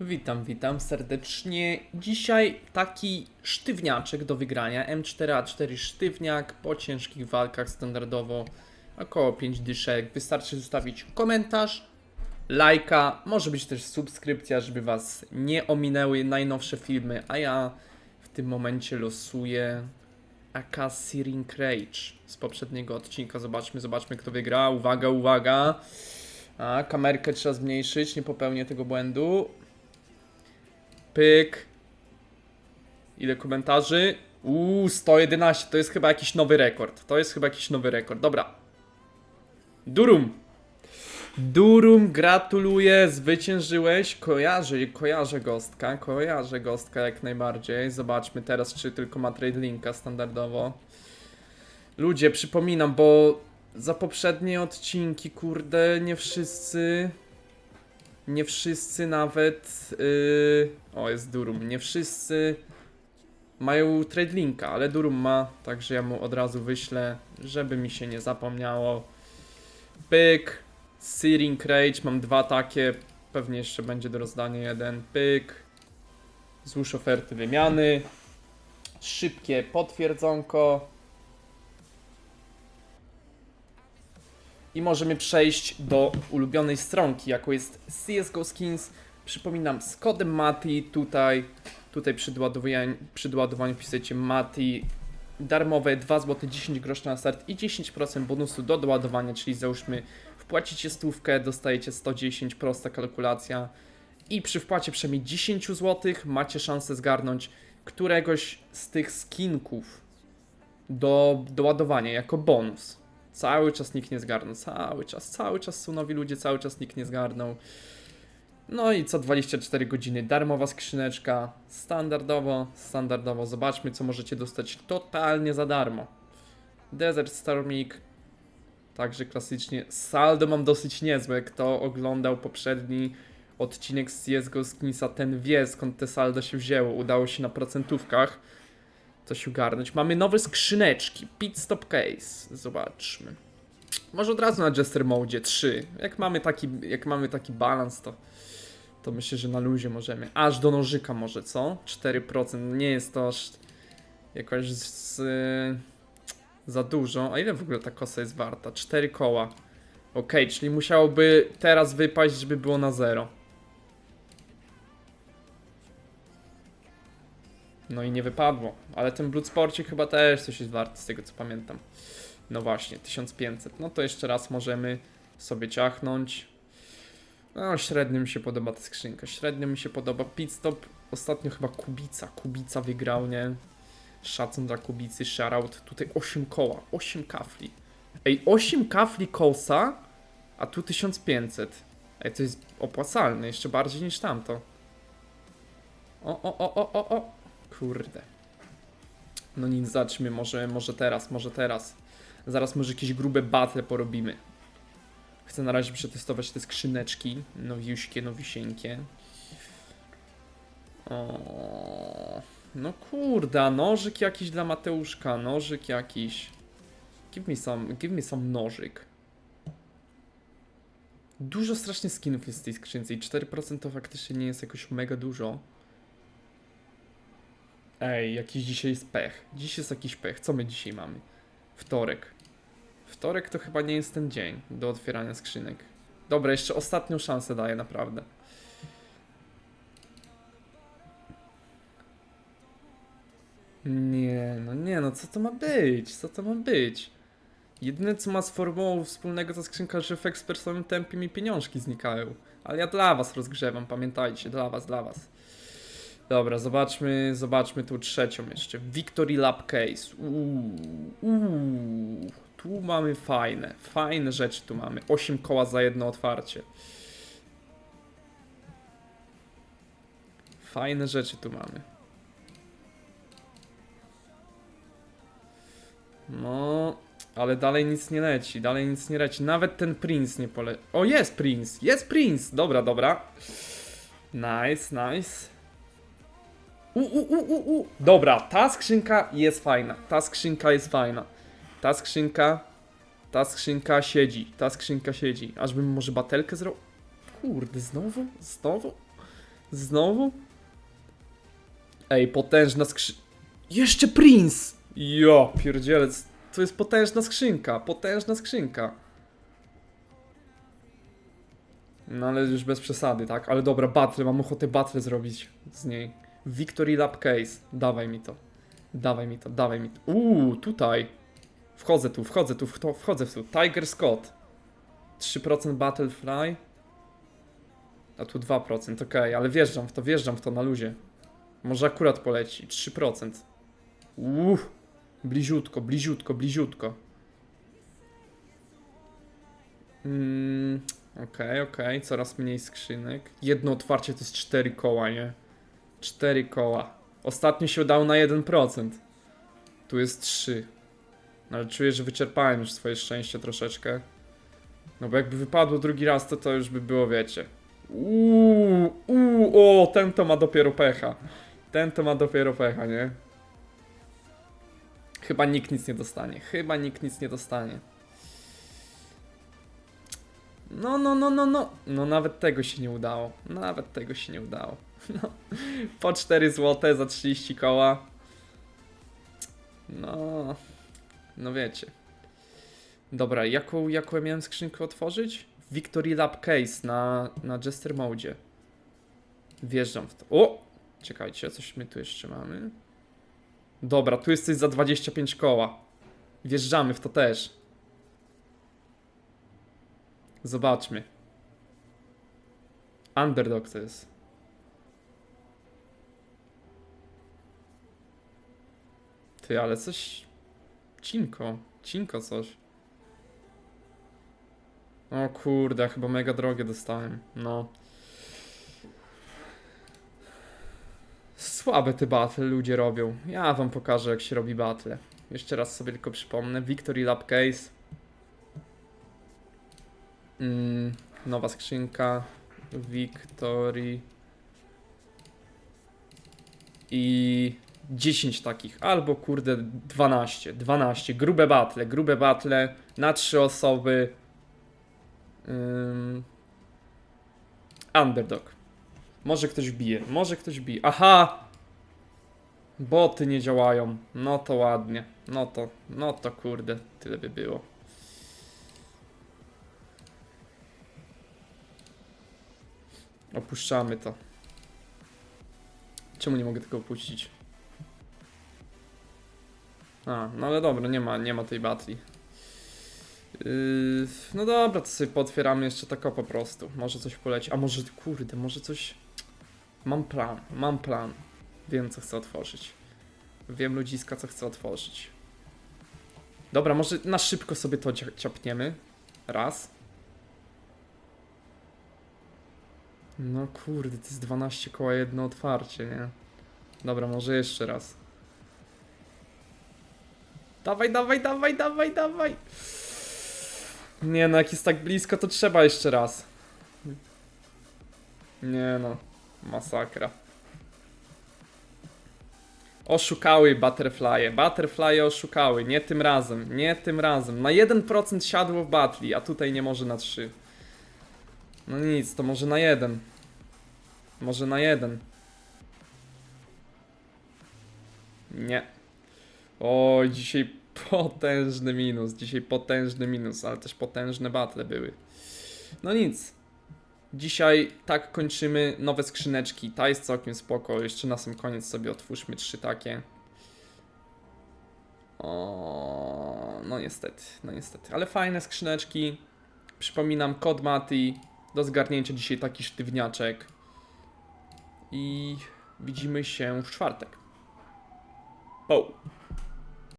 Witam, witam serdecznie. Dzisiaj taki sztywniaczek do wygrania. M4A4 sztywniak po ciężkich walkach standardowo około 5 dyszek. Wystarczy zostawić komentarz, lajka, może być też subskrypcja, żeby Was nie ominęły najnowsze filmy, a ja w tym momencie losuję AK Searing Rage z poprzedniego odcinka. Zobaczmy, zobaczmy kto wygra. Uwaga, uwaga. A, kamerkę trzeba zmniejszyć, nie popełnię tego błędu. Pyk. Ile komentarzy? Uuu, 111. To jest chyba jakiś nowy rekord. To jest chyba jakiś nowy rekord. Dobra. Durum. Durum, gratuluję, zwyciężyłeś. Kojarzę, kojarzę gostka, kojarzę gostka jak najbardziej. Zobaczmy teraz, czy tylko ma trade linka standardowo. Ludzie, przypominam, bo za poprzednie odcinki, kurde, nie wszyscy. Nie wszyscy nawet. Yy, o, jest Durum. Nie wszyscy mają trade linka, ale Durum ma, także ja mu od razu wyślę, żeby mi się nie zapomniało. Pyk. Searing Rage, mam dwa takie. Pewnie jeszcze będzie do rozdania jeden. Pyk. Złóż oferty wymiany. Szybkie potwierdzonko. I możemy przejść do ulubionej stronki, jaką jest CSGO Skins. Przypominam, z kodem MATI tutaj, tutaj przy doładowaniu, przy doładowaniu pisujecie MATI darmowe 2 zł 10 groszy na start i 10% bonusu do doładowania, czyli załóżmy wpłacicie stówkę, dostajecie 110, prosta kalkulacja i przy wpłacie przynajmniej 10 zł macie szansę zgarnąć któregoś z tych skinków do doładowania jako bonus. Cały czas nikt nie zgarnął, cały czas, cały czas są nowi ludzie, cały czas nikt nie zgarnął. No i co 24 godziny darmowa skrzyneczka, standardowo, standardowo. Zobaczmy co możecie dostać totalnie za darmo. Desert Stormik, także klasycznie. Saldo mam dosyć niezłe, kto oglądał poprzedni odcinek z CSGO Skinsa, ten wie skąd te saldo się wzięło. Udało się na procentówkach coś ogarnąć. Mamy nowe skrzyneczki. Pit Stop Case. Zobaczmy. Może od razu na Jester Mode 3. Jak mamy taki, jak mamy taki balans, to, to myślę, że na luzie możemy. Aż do nożyka może, co? 4%. Nie jest to aż jakoś z, za dużo. A ile w ogóle ta kosa jest warta? 4 koła. Ok, czyli musiałoby teraz wypaść, żeby było na 0. No i nie wypadło, ale ten Bloodsporcie chyba też coś jest wart, z tego co pamiętam. No właśnie, 1500. No to jeszcze raz możemy sobie ciachnąć. No, średnio mi się podoba ta skrzynka. Średnio mi się podoba. Pitstop ostatnio chyba Kubica. Kubica wygrał, nie? Szacun dla Kubicy, shoutout. Tutaj 8 koła, 8 kafli. Ej, 8 kafli kosa, a tu 1500. Ej, to jest opłacalne, jeszcze bardziej niż tamto. O, o, o, o, o, o. Kurde. No nic, zobaczmy, może, może teraz, może teraz. Zaraz może jakieś grube battle porobimy. Chcę na razie przetestować te skrzyneczki. Nowiuśkie, nowisieńkie. O, no kurde, a nożyk jakiś dla Mateuszka, nożyk jakiś. Give me some, give me some nożyk. Dużo strasznie skinów jest w tej skrzynce i 4% to faktycznie nie jest jakoś mega dużo. Ej, jakiś dzisiaj jest pech. Dziś jest jakiś pech. Co my dzisiaj mamy? Wtorek. Wtorek to chyba nie jest ten dzień do otwierania skrzynek. Dobra, jeszcze ostatnią szansę daję, naprawdę. Nie, no nie, no co to ma być? Co to ma być? Jedyne co ma z formułą wspólnego ta skrzynka, że w ekspresowym tempie mi pieniążki znikają. Ale ja dla was rozgrzewam, pamiętajcie, dla was, dla was. Dobra, zobaczmy, zobaczmy tu trzecią jeszcze. Victory Lab Case. Uuu, uuu, tu mamy fajne, fajne rzeczy tu mamy. 8 koła za jedno otwarcie. Fajne rzeczy tu mamy. No, ale dalej nic nie leci, dalej nic nie leci. Nawet ten Prince nie pole... O, jest Prince, jest Prince! Dobra, dobra. Nice, nice. U, u, u, u. Dobra, ta skrzynka jest fajna. Ta skrzynka jest fajna. Ta skrzynka. Ta skrzynka siedzi. Ta skrzynka siedzi. Ażbym może batelkę zrobił. Kurde, znowu? Znowu? Znowu? Ej, potężna skrzy... Jeszcze Prince! Jo, pierdzielec. To jest potężna skrzynka, potężna skrzynka. No ale już bez przesady, tak? Ale dobra, battle, mam ochotę battle zrobić z niej. Victory Lab Case. Dawaj mi to. Dawaj mi to, dawaj mi to. Uuu, tutaj. Wchodzę tu, wchodzę tu, wchodzę w tu. Tiger Scott. 3% Battlefly. A tu 2%, okej, ale wjeżdżam w to, wjeżdżam w to na luzie. Może akurat poleci. 3%. Uff. Bliziutko, bliziutko, bliziutko. Mm, okej, okej, coraz mniej skrzynek. Jedno otwarcie to jest 4 koła, nie? 4 koła. Ostatnio się udało na 1%. Tu jest 3. No, Ale czuję, że wyczerpałem już swoje szczęście troszeczkę. No bo jakby wypadło drugi raz, to to już by było, wiecie. Uuu, uuu, o, ten to ma dopiero pecha. Ten to ma dopiero pecha, nie? Chyba nikt nic nie dostanie. Chyba nikt nic nie dostanie. No, no, no, no, no. No nawet tego się nie udało. Nawet tego się nie udało. No. Po 4 zł za 30 koła. No. No wiecie. Dobra, jaką, jaką ja miałem skrzynkę otworzyć? Victory Lab Case na, na Jester Mode. Wjeżdżam w to. O! Czekajcie, coś my tu jeszcze mamy. Dobra, tu jest coś za 25 koła. Wjeżdżamy w to też. Zobaczmy. Underdog to jest. Ty, ale coś... Cinko. Cinko coś. O kurde, chyba mega drogie dostałem. No. Słabe te battle ludzie robią. Ja wam pokażę jak się robi battle. Jeszcze raz sobie tylko przypomnę. Victory Lab Case. Mm, nowa skrzynka. Victory. I 10 takich. Albo kurde 12. 12. Grube battle. Grube battle. Na 3 osoby. Ym, underdog. Może ktoś bije, może ktoś bije. Aha! Boty nie działają. No to ładnie. No to, no to kurde, tyle by było. Opuszczamy to. Czemu nie mogę tego opuścić? A, no ale dobra, nie ma, nie ma tej batli. Yy, no dobra, to sobie potwieramy jeszcze tak o po prostu. Może coś poleci. A może, kurde, może coś... Mam plan, mam plan. Wiem, co chcę otworzyć. Wiem, ludziska, co chcę otworzyć. Dobra, może na szybko sobie to cia- ciapniemy. Raz. No kurde, to jest 12 koła jedno otwarcie, nie? Dobra, może jeszcze raz. Dawaj, dawaj, dawaj, dawaj, dawaj. Nie no, jak jest tak blisko, to trzeba jeszcze raz. Nie no, masakra. Oszukały butterflye. Butterflye oszukały. Nie tym razem. Nie tym razem. Na 1% siadło w batli, a tutaj nie może na 3. No nic, to może na 1. Może na 1. Nie. Oj, dzisiaj potężny minus. Dzisiaj potężny minus, ale też potężne battle były. No nic. Dzisiaj tak kończymy nowe skrzyneczki. Ta jest całkiem spoko. Jeszcze na sam koniec sobie otwórzmy trzy takie. O, no niestety, no niestety. Ale fajne skrzyneczki. Przypominam, kod Mati. Do zgarnięcia dzisiaj taki sztywniaczek. I widzimy się w czwartek. O.